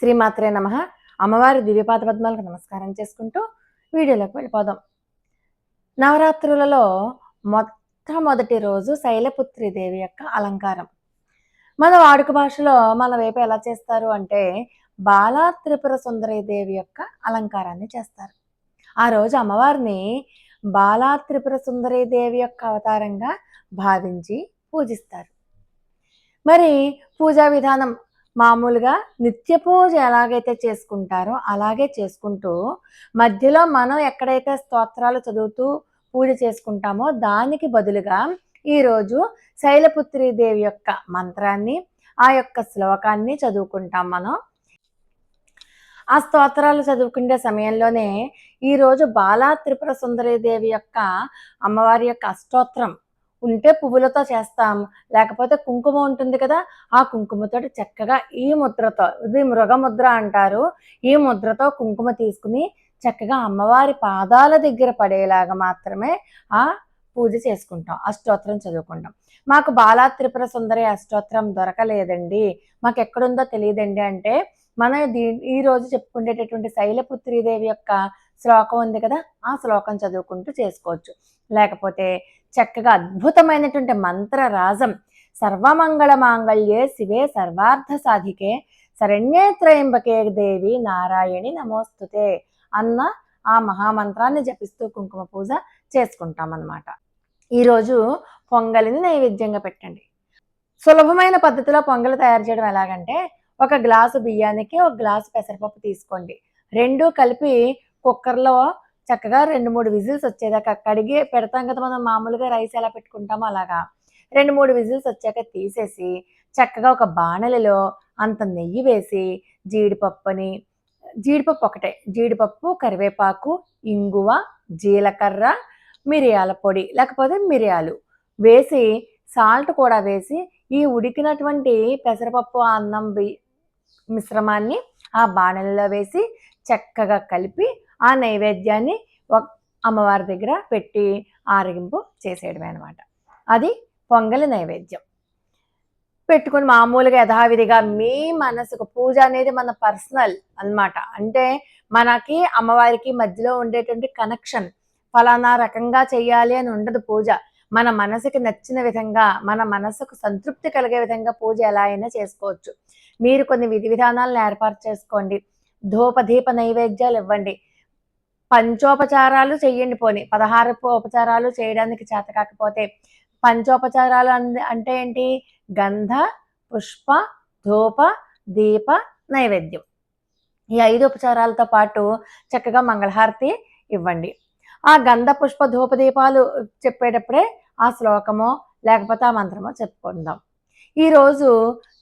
శ్రీమాత్రే నమ. అమ్మవారి దివ్యపాద పద్మాలకు నమస్కారం చేసుకుంటూ వీడియోలోకి వెళ్ళిపోదాం. నవరాత్రులలో మొట్టమొదటి రోజు శైలపుత్రి దేవి యొక్క అలంకారం. మన వాడుక భాషలో మన వైపు ఎలా చేస్తారు అంటే బాలా త్రిపుర సుందరి దేవి యొక్క అలంకారాన్ని చేస్తారు. ఆ రోజు అమ్మవారిని బాలా త్రిపుర సుందరి దేవి యొక్క అవతారంగా భావించి పూజిస్తారు. మరి పూజా విధానం మామూలుగా నిత్య పూజ ఎలాగైతే చేసుకుంటారో అలాగే చేసుకుంటూ మధ్యలో మనం ఎక్కడైతే స్తోత్రాలు చదువుతూ పూజ చేసుకుంటామో దానికి బదులుగా ఈరోజు శైలపుత్రి దేవి యొక్క మంత్రాన్ని ఆ యొక్క శ్లోకాన్ని చదువుకుంటాం మనం. ఆ స్తోత్రాలు చదువుకునే సమయంలోనే ఈరోజు బాలా త్రిపుర సుందరి దేవి యొక్క అమ్మవారి యొక్క అష్టోత్రం ఉంటే పువ్వులతో చేస్తాం. లేకపోతే కుంకుమ ఉంటుంది కదా ఆ కుంకుమతో చక్కగా ఈ ముద్రతో ఇది మృగముద్ర అంటారు. ఈ ముద్రతో కుంకుమ తీసుకుని చక్కగా అమ్మవారి పాదాల దగ్గర పడేలాగా మాత్రమే ఆ పూజ చేసుకుంటాం. అష్టోత్తరం చదువుకుంటాం. మాకు బాలా త్రిపుర సుందరి అష్టోత్తరం దొరకలేదండి. మాకు ఎక్కడుందో తెలియదండి అంటే మన దీ ఈ రోజు చెప్పుకునేటటువంటి శైలపుత్రీదేవి యొక్క శ్లోకం ఉంది కదా ఆ శ్లోకం చదువుకుంటూ చేసుకోవచ్చు. లేకపోతే చక్కగా అద్భుతమైనటువంటి మంత్రరాజం. సర్వమంగళ మాంగళ్యే శివే సర్వార్థ సాధికే శరణ్యే త్రయంబకే దేవి నారాయణి నమోస్తుతే అన్న ఆ మహామంత్రాన్ని జపిస్తూ కుంకుమ పూజ చేసుకుంటాం అన్నమాట ఈరోజు పొంగలిని నైవేద్యంగా పెట్టండి. సులభమైన పద్ధతిలో పొంగలు తయారు చేయడం ఎలాగంటే ఒక గ్లాసు బియ్యానికి ఒక గ్లాసు పెసరపప్పు తీసుకోండి. రెండు కలిపి కుక్కర్లో చక్కగా రెండు మూడు విజిల్స్ వచ్చేదాకా కడిగి పెడతాం కదా మనం మామూలుగా రైస్ ఎలా పెట్టుకుంటామో అలాగా. రెండు మూడు విజిల్స్ వచ్చాక తీసేసి చక్కగా ఒక బాణలిలో అంత నెయ్యి వేసి జీడిపప్పుని జీడిపప్పు ఒకటే జీడిపప్పు కరివేపాకు ఇంగువ జీలకర్ర మిరియాల పొడి లేకపోతే మిరియాలు వేసి సాల్ట్ కూడా వేసి ఈ ఉడికినటువంటి పెసరపప్పు అన్నం మిశ్రమాన్ని ఆ బాణలిలో వేసి చక్కగా కలిపి ఆ నైవేద్యాన్ని ఒక అమ్మవారి దగ్గర పెట్టి ఆరగింపు చేసేయడమే అనమాట అది పొంగలి నైవేద్యం. పెట్టుకుని మామూలుగా యథావిధిగా మీ మనసుకు పూజ అనేది మన పర్సనల్ అన్నమాట. అంటే మనకి అమ్మవారికి మధ్యలో ఉండేటువంటి కనెక్షన్ ఫలానా రకంగా చేయాలి అని ఉండదు పూజ. మన మనసుకి నచ్చిన విధంగా మన మనసుకు సంతృప్తి కలిగే విధంగా పూజ ఎలా అయినా చేసుకోవచ్చు. మీరు కొన్ని విధి విధానాలను ఏర్పాటు చేసుకోండి. ధూపదీప నైవేద్యాలు ఇవ్వండి. పంచోపచారాలు చేయండి పోని. పదహారు ఉపచారాలు చేయడానికి చేత కాకపోతే పంచోపచారాలు అంటే ఏంటి? గంధ పుష్ప ధూప దీప నైవేద్యం. ఈ ఐదు ఉపచారాలతో పాటు చక్కగా మంగళహారతి ఇవ్వండి. ఆ గంధ పుష్ప ధూప దీపాలు చెప్పేటప్పుడే ఆ శ్లోకమో లేకపోతే ఆ మంత్రమో చెప్పుకుందాం. ఈరోజు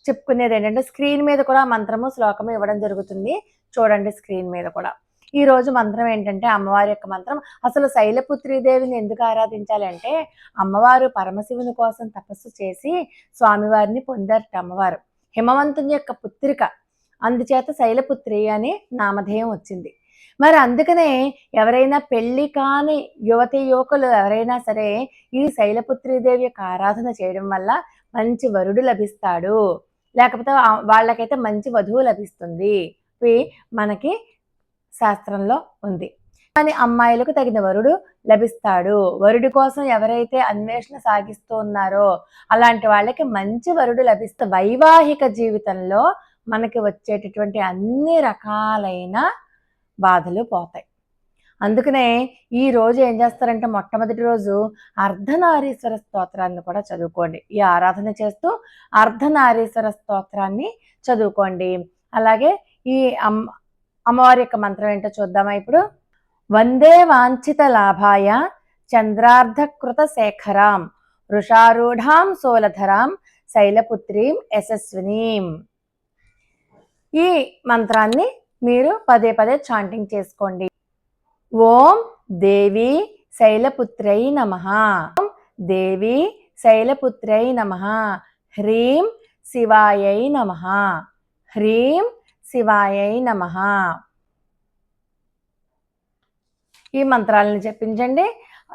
చెప్పుకునేది ఏంటంటే స్క్రీన్ మీద కూడా మంత్రము శ్లోకము ఇవ్వడం జరుగుతుంది. చూడండి స్క్రీన్ మీద కూడా. ఈ రోజు మంత్రం ఏంటంటే అమ్మవారి యొక్క మంత్రం. అసలు శైలపుత్రీదేవిని ఎందుకు ఆరాధించాలి అంటే అమ్మవారు పరమశివుని కోసం తపస్సు చేసి స్వామివారిని పొందారట అమ్మవారు. హిమవంతుని యొక్క పుత్రిక. అందుచేత శైలపుత్రి అని నామధేయం వచ్చింది. మరి అందుకనే ఎవరైనా పెళ్ళి కాని యువతి యువకులు ఎవరైనా సరే ఈ శైలపుత్రీదేవి యొక్క ఆరాధన చేయడం వల్ల మంచి వరుడు లభిస్తాడు. లేకపోతే వాళ్ళకైతే మంచి వధువు లభిస్తుంది. మనకి శాస్త్రంలో ఉంది. కానీ అమ్మాయిలకు తగిన వరుడు లభిస్తాడు. వరుడి కోసం ఎవరైతే అన్వేషణ సాగిస్తూ ఉన్నారో అలాంటి వాళ్ళకి మంచి వరుడు లభిస్తే వైవాహిక జీవితంలో మనకి వచ్చేటటువంటి అన్ని రకాలైన బాధలు పోతాయి. అందుకనే ఈ రోజు ఏం చేస్తారంటే మొట్టమొదటి రోజు అర్ధనారీశ్వర స్తోత్రాన్ని కూడా చదువుకోండి. ఈ ఆరాధన చేస్తూ అర్ధనారీశ్వర స్తోత్రాన్ని చదువుకోండి. అలాగే ఈ అమ్ అమ్మవారి యొక్క మంత్రం ఏంటో చూద్దామా ఇప్పుడు? వందే వాంఛిత లాభాయ చంద్రార్ధకృత శేఖరాం వృషారూఢాం సోలధరాం శైలపుత్రీం యశస్వినీం. ఈ మంత్రాన్ని మీరు పదే పదే చాంటింగ్ చేసుకోండి. ఓం దేవి శైలపుత్రై నమ. దేవి శైలపుత్రై నమ. హ్రీం శివాయై నమ. హ్రీం శివాయై నమ. ఈ మంత్రాలను చెప్పించండి.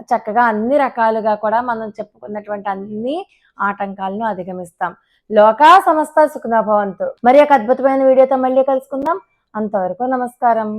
చక్కగా అన్ని రకాలుగా కూడా మనం చెప్పుకున్నటువంటి అన్ని ఆటంకాలను అధిగమిస్తాం. లోకా సమస్త సుఖనభవంతు మరి ఒక అద్భుతమైన వీడియోతో మళ్ళీ కలుసుకుందాం. అంతవరకు నమస్కారం.